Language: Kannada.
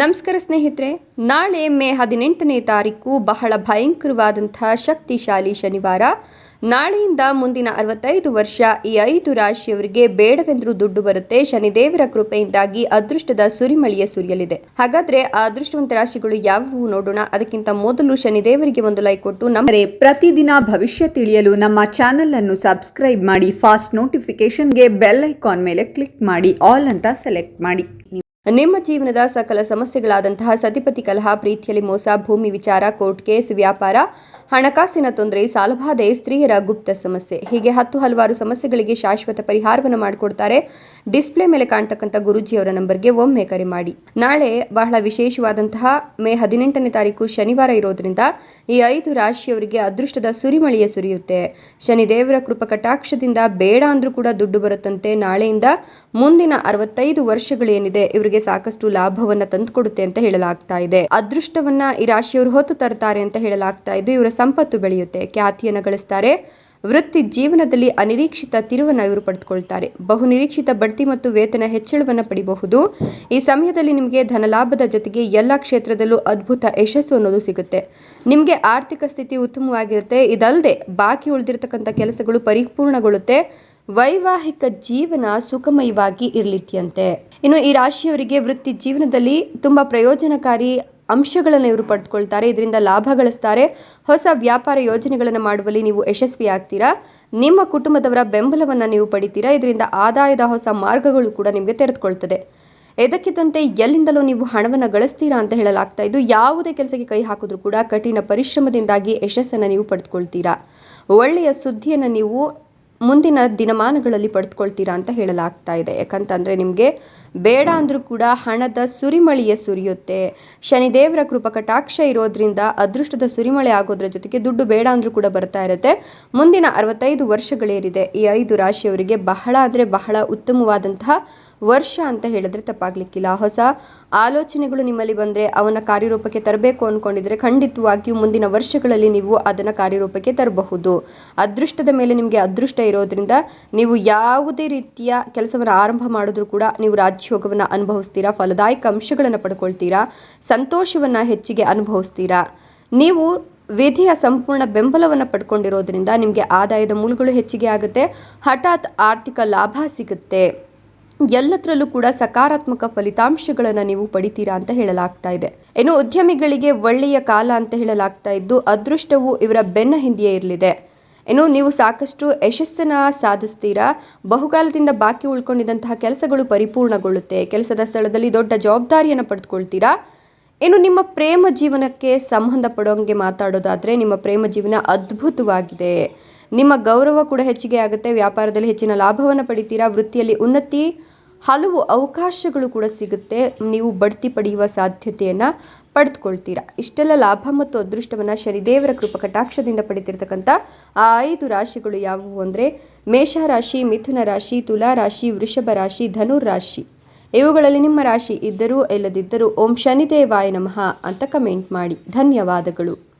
ನಮಸ್ಕಾರ ಸ್ನೇಹಿತರೆ, ನಾಳೆ ಮೇ ಹದಿನೆಂಟನೇ ತಾರೀಕು ಬಹಳ ಭಯಂಕರವಾದಂಥ ಶಕ್ತಿಶಾಲಿ ಶನಿವಾರ. ನಾಳೆಯಿಂದ ಮುಂದಿನ ಅರವತ್ತೈದು ವರ್ಷ ಈ ಐದು ರಾಶಿಯವರಿಗೆ ಬೇಡವೆಂದರೂ ದುಡ್ಡು ಬರುತ್ತೆ, ಶನಿದೇವರ ಕೃಪೆಯಿಂದಾಗಿ ಅದೃಷ್ಟದ ಸುರಿಮಳಿಯ ಸುರಿಯಲಿದೆ. ಹಾಗಾದ್ರೆ ಆ ಅದೃಷ್ಟವಂತ ರಾಶಿಗಳು ಯಾವುವು ನೋಡೋಣ. ಅದಕ್ಕಿಂತ ಮೊದಲು ಶನಿದೇವರಿಗೆ ಒಂದು ಲೈಕ್ ಕೊಟ್ಟು ನಮ್ಮ ಪ್ರತಿದಿನ ಭವಿಷ್ಯ ತಿಳಿಯಲು ನಮ್ಮ ಚಾನೆಲ್ ಅನ್ನು ಸಬ್ಸ್ಕ್ರೈಬ್ ಮಾಡಿ, ಫಾಸ್ಟ್ ನೋಟಿಫಿಕೇಶನ್ಗೆ ಬೆಲ್ ಐಕಾನ್ ಮೇಲೆ ಕ್ಲಿಕ್ ಮಾಡಿ, ಆಲ್ ಅಂತ ಸೆಲೆಕ್ಟ್ ಮಾಡಿ. ನಿಮ್ಮ ಜೀವನದ ಸಕಲ ಸಮಸ್ಯೆಗಳಾದಂತಹ ಸತಿಪತಿ ಕಲಹ ಪ್ರೀತಿಯಲ್ಲಿ ಮೋಸ ಭೂಮಿ ವಿಚಾರ ಕೋರ್ಟ್ ಕೇಸ್ ವ್ಯಾಪಾರ ಹಣಕಾಸಿನ ತೊಂದರೆ, ಸಾಲಬಾಧೆ, ಸ್ತ್ರೀಯರ ಗುಪ್ತ ಸಮಸ್ಯೆ. ಹೀಗೆ ಹತ್ತು ಹಲವಾರು ಸಮಸ್ಯೆಗಳಿಗೆ ಶಾಶ್ವತ ಪರಿಹಾರವನ್ನು ಮಾಡಿಕೊಡ್ತಾರೆ. ಡಿಸ್ಪ್ಲೇ ಮೇಲೆ ಕಾಣ್ತಕ್ಕಂಥ ಗುರುಜಿಯವರ ನಂಬರ್ಗೆ ಒಮ್ಮೆ ಕರೆ ಮಾಡಿ. ನಾಳೆ ಬಹಳ ವಿಶೇಷವಾದಂತಹ ಮೇ ಹದಿನೆಂಟನೇ ತಾರೀಕು ಶನಿವಾರ ಇರೋದ್ರಿಂದ ಈ ಐದು ರಾಶಿಯವರಿಗೆ ಅದೃಷ್ಟದ ಸುರಿಮಳೆಯ ಸುರಿಯುತ್ತೆ. ಶನಿದೇವರ ಕೃಪ ಕಟಾಕ್ಷದಿಂದ ಬೇಡ ಅಂದ್ರೂ ಕೂಡ ದುಡ್ಡು ಬರುತ್ತಂತೆ. ನಾಳೆಯಿಂದ ಮುಂದಿನ ಅರವತ್ತೈದು ವರ್ಷಗಳೇನಿದೆ, ಇವರಿಗೆ ಸಾಕಷ್ಟು ಲಾಭವನ್ನ ತಂದುಕೊಡುತ್ತೆ ಅಂತ ಹೇಳಲಾಗ್ತಾ ಇದೆ. ಅದೃಷ್ಟವನ್ನ ಈ ರಾಶಿಯವರು ಹೊತ್ತು ತರ್ತಾರೆ ಅಂತ ಹೇಳಲಾಗ್ತಾ ಇದೆ ಇವರ ಸಂಪತ್ತು ಬೆಳೆಯುತ್ತೆ. ಖ್ಯಾತಿಯನ್ನು ಗಳಿಸ್ತಾರೆ. ವೃತ್ತಿ ಜೀವನದಲ್ಲಿ ಅನಿರೀಕ್ಷಿತ ತಿರುವನ್ನು ಇವರು ಪಡೆದುಕೊಳ್ತಾರೆ ಬಹು ನಿರೀಕ್ಷಿತ ಬಡ್ತಿ ಮತ್ತು ವೇತನ ಹೆಚ್ಚಳವನ್ನು ಪಡಿಬಹುದು. ಈ ಸಮಯದಲ್ಲಿ ನಿಮಗೆ ಧನಲಾಭದ ಜೊತೆಗೆ ಎಲ್ಲ ಕ್ಷೇತ್ರದಲ್ಲೂ ಅದ್ಭುತ ಯಶಸ್ಸು ಅನ್ನೋದು ಸಿಗುತ್ತೆ. ನಿಮಗೆ ಆರ್ಥಿಕ ಸ್ಥಿತಿ ಉತ್ತಮವಾಗಿರುತ್ತೆ. ಇದಲ್ಲದೆ ಬಾಕಿ ಉಳಿದಿರತಕ್ಕಂಥ ಕೆಲಸಗಳು ಪರಿಪೂರ್ಣಗೊಳ್ಳುತ್ತೆ. ವೈವಾಹಿಕ ಜೀವನ ಸುಖಮಯವಾಗಿ ಇರಲಿತ್ಯಂತೆ. ಇನ್ನು ಈ ರಾಶಿಯವರಿಗೆ ವೃತ್ತಿ ಜೀವನದಲ್ಲಿ ತುಂಬಾ ಪ್ರಯೋಜನಕಾರಿ ಅಂಶಗಳನ್ನು ಇವರು ಪಡೆದುಕೊಳ್ತಾರೆ ಇದರಿಂದ ಲಾಭ ಗಳಿಸ್ತಾರೆ. ಹೊಸ ವ್ಯಾಪಾರ ಯೋಜನೆಗಳನ್ನು ಮಾಡುವಲ್ಲಿ ನೀವು ಯಶಸ್ವಿ ಆಗ್ತೀರಾ? ನಿಮ್ಮ ಕುಟುಂಬದವರ ಬೆಂಬಲವನ್ನು ನೀವು ಪಡಿತೀರಾ? ಇದರಿಂದ ಆದಾಯದ ಹೊಸ ಮಾರ್ಗಗಳು ಕೂಡ ನಿಮಗೆ ತೆರೆದುಕೊಳ್ತದೆ. ಎದಕ್ಕಿದ್ದಂತೆ ಎಲ್ಲಿಂದಲೂ ನೀವು ಹಣವನ್ನು ಗಳಿಸ್ತೀರಾ ಅಂತ ಹೇಳಲಾಗ್ತಾ ಇದ್ದು, ಯಾವುದೇ ಕೆಲಸಕ್ಕೆ ಕೈ ಹಾಕಿದ್ರೂ ಕೂಡ ಕಠಿಣ ಪರಿಶ್ರಮದಿಂದಾಗಿ ಯಶಸ್ಸನ್ನು ನೀವು ಪಡೆದುಕೊಳ್ತೀರಾ ಒಳ್ಳೆಯ ಸುದ್ದಿಯನ್ನು ನೀವು ಮುಂದಿನ ದಿನಮಾನಗಳಲ್ಲಿ ಪಡೆದುಕೊಳ್ತೀರಾ ಅಂತ ಹೇಳಲಾಗ್ತಾ ಇದೆ. ಯಾಕಂತಂದರೆ ನಿಮಗೆ ಬೇಡ ಅಂದರೂ ಕೂಡ ಹಣದ ಸುರಿಮಳೆಯ ಸುರಿಯುತ್ತೆ. ಶನಿದೇವರ ಕೃಪ ಕಟಾಕ್ಷ ಇರೋದ್ರಿಂದ ಅದೃಷ್ಟದ ಸುರಿಮಳೆ ಆಗೋದ್ರ ಜೊತೆಗೆ ದುಡ್ಡು ಬೇಡ ಅಂದರೂ ಕೂಡ ಬರ್ತಾ ಇರುತ್ತೆ. ಮುಂದಿನ ಅರವತ್ತೈದು ವರ್ಷಗಳೇರಿದೆ. ಈ ಐದು ರಾಶಿಯವರಿಗೆ ಬಹಳ ಅಂದರೆ ಬಹಳ ಉತ್ತಮವಾದಂತಹ ವರ್ಷ ಅಂತ ಹೇಳಿದ್ರೆ ತಪ್ಪಾಗ್ಲಿಕ್ಕಿಲ್ಲ. ಹೊಸ ಆಲೋಚನೆಗಳು ನಿಮ್ಮಲ್ಲಿ ಬಂದರೆ ಅವನ ಕಾರ್ಯರೂಪಕ್ಕೆ ತರಬೇಕು ಅಂದ್ಕೊಂಡಿದ್ರೆ ಖಂಡಿತವಾಗಿಯೂ ಮುಂದಿನ ವರ್ಷಗಳಲ್ಲಿ ನೀವು ಅದನ್ನು ಕಾರ್ಯರೂಪಕ್ಕೆ ತರಬಹುದು. ಅದೃಷ್ಟದ ಮೇಲೆ ನಿಮಗೆ ಅದೃಷ್ಟ ಇರೋದ್ರಿಂದ ನೀವು ಯಾವುದೇ ರೀತಿಯ ಕೆಲಸವನ್ನು ಆರಂಭ ಮಾಡಿದ್ರೂ ಕೂಡ ನೀವು ರಾಜ್ಯೋಗವನ್ನು ಅನುಭವಿಸ್ತೀರಾ? ಫಲದಾಯಕ ಅಂಶಗಳನ್ನು ಪಡ್ಕೊಳ್ತೀರಾ? ಸಂತೋಷವನ್ನು ಹೆಚ್ಚಿಗೆ ಅನುಭವಿಸ್ತೀರಾ? ನೀವು ವಿಧಿಯ ಸಂಪೂರ್ಣ ಬೆಂಬಲವನ್ನು ಪಡ್ಕೊಂಡಿರೋದ್ರಿಂದ ನಿಮಗೆ ಆದಾಯದ ಮೂಲಗಳು ಹೆಚ್ಚಿಗೆ ಆಗುತ್ತೆ. ಹಠಾತ್ ಆರ್ಥಿಕ ಲಾಭ ಸಿಗುತ್ತೆ. ಎಲ್ಲದರಲ್ಲೂ ಕೂಡ ಸಕಾರಾತ್ಮಕ ಫಲಿತಾಂಶಗಳನ್ನು ನೀವು ಪಡಿತೀರಾ ಅಂತ ಹೇಳಲಾಗ್ತಾ ಇದೆ. ಇನ್ನು ಉದ್ಯಮಿಗಳಿಗೆ ಒಳ್ಳೆಯ ಕಾಲ ಅಂತ ಹೇಳಲಾಗ್ತಾ ಇದ್ದು, ಅದೃಷ್ಟವು ಇವರ ಬೆನ್ನ ಹಿಂದೆಯೇ ಇರಲಿದೆ. ಇನ್ನು ನೀವು ಸಾಕಷ್ಟು ಯಶಸ್ಸನ್ನು ಸಾಧಿಸ್ತೀರಾ? ಬಹುಕಾಲದಿಂದ ಬಾಕಿ ಉಳ್ಕೊಂಡಿದ್ದಂತಹ ಕೆಲಸಗಳು ಪರಿಪೂರ್ಣಗೊಳ್ಳುತ್ತೆ. ಕೆಲಸದ ಸ್ಥಳದಲ್ಲಿ ದೊಡ್ಡ ಜವಾಬ್ದಾರಿಯನ್ನು ಪಡೆದುಕೊಳ್ತೀರಾ ಇನ್ನು ನಿಮ್ಮ ಪ್ರೇಮ ಜೀವನಕ್ಕೆ ಸಂಬಂಧಪಡೋಂಗೆ ಮಾತಾಡೋದಾದರೆ ನಿಮ್ಮ ಪ್ರೇಮ ಜೀವನ ಅದ್ಭುತವಾಗಿದೆ. ನಿಮ್ಮ ಗೌರವ ಕೂಡ ಹೆಚ್ಚಿಗೆ ಆಗುತ್ತೆ. ವ್ಯಾಪಾರದಲ್ಲಿ ಹೆಚ್ಚಿನ ಲಾಭವನ್ನು ಪಡಿತೀರಾ? ವೃತ್ತಿಯಲ್ಲಿ ಉನ್ನತಿ ಹಲವು ಅವಕಾಶಗಳು ಕೂಡ ಸಿಗುತ್ತೆ. ನೀವು ಬಡ್ತಿ ಪಡೆಯುವ ಸಾಧ್ಯತೆಯನ್ನು ಪಡೆದುಕೊಳ್ತೀರಾ. ಇಷ್ಟೆಲ್ಲ ಲಾಭ ಮತ್ತು ಅದೃಷ್ಟವನ್ನು ಶನಿದೇವರ ಕೃಪ ಕಟಾಕ್ಷದಿಂದ ಪಡೆದಿರ್ತಕ್ಕಂಥ ಆ ಐದು ರಾಶಿಗಳು ಯಾವುವು ಅಂದರೆ ಮೇಷ ರಾಶಿ, ಮಿಥುನ ರಾಶಿ, ತುಲಾ ರಾಶಿ, ವೃಷಭ ರಾಶಿ ಧನುರ್ ರಾಶಿ. ಇವುಗಳಲ್ಲಿ ನಿಮ್ಮ ರಾಶಿ ಇದ್ದರೂ ಇಲ್ಲದಿದ್ದರೂ ಓಂ ಶನಿದೇವಾಯ ನಮಃ ಅಂತ ಕಮೆಂಟ್ ಮಾಡಿ. ಧನ್ಯವಾದಗಳು.